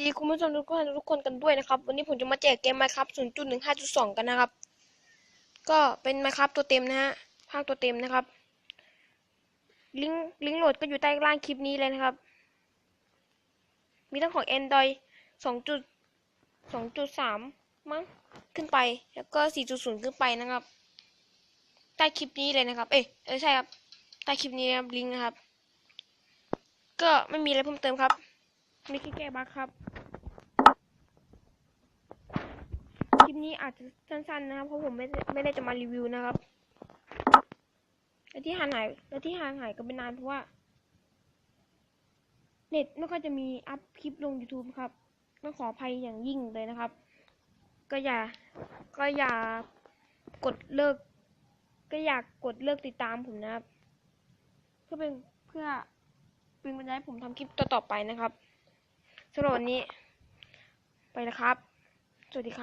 ดีคุณผู้ชมทุกคนทุกคนกันด้วยนะครับ วันนี้ผมจะมาแจกเกม Minecraft 0.15.2 กันนะครับ ก็เป็น Minecraft ตัวเต็มนะฮะภาคตัวเต็มนะครับ ลิงก์ลิงก์โหลดก็อยู่ใต้ล่างคลิปนี้เลยนะครับ มีทั้งของ Android 2.2.3 มั้งขึ้นไป แล้วก็ 4.0 ขึ้นไปนะครับ ใต้คลิปนี้เลยนะครับ เอ้ยเออใช่ครับ ใต้คลิปนี้นะครับลิงก์นะครับ ก็ไม่มีอะไรเพิ่มเติมครับ มีแค่แก้บั๊กครับ คลิปนี้อาจจะสั้นๆนะครับ เพราะผมไม่ได้ไม่ได้จะมารีวิวนะครับ และที่ห่างหายและที่ห่างหายก็เป็นนานเพราะว่า เน็ตไม่ค่อยจะมีอัพคลิปลง YouTube ครับต้องขออภัยอย่างยิ่งเลยนะครับ ก็อย่า ก็อย่ากดเลิก ก็อยากกดเลิกติดตามผมนะครับ เพื่อเป็นเพื่อเป็นกำลังใจให้ผมทำคลิปต่อๆไปนะครับ สำหรับวันนี้ ไปแล้วครับ สวัสดีครับ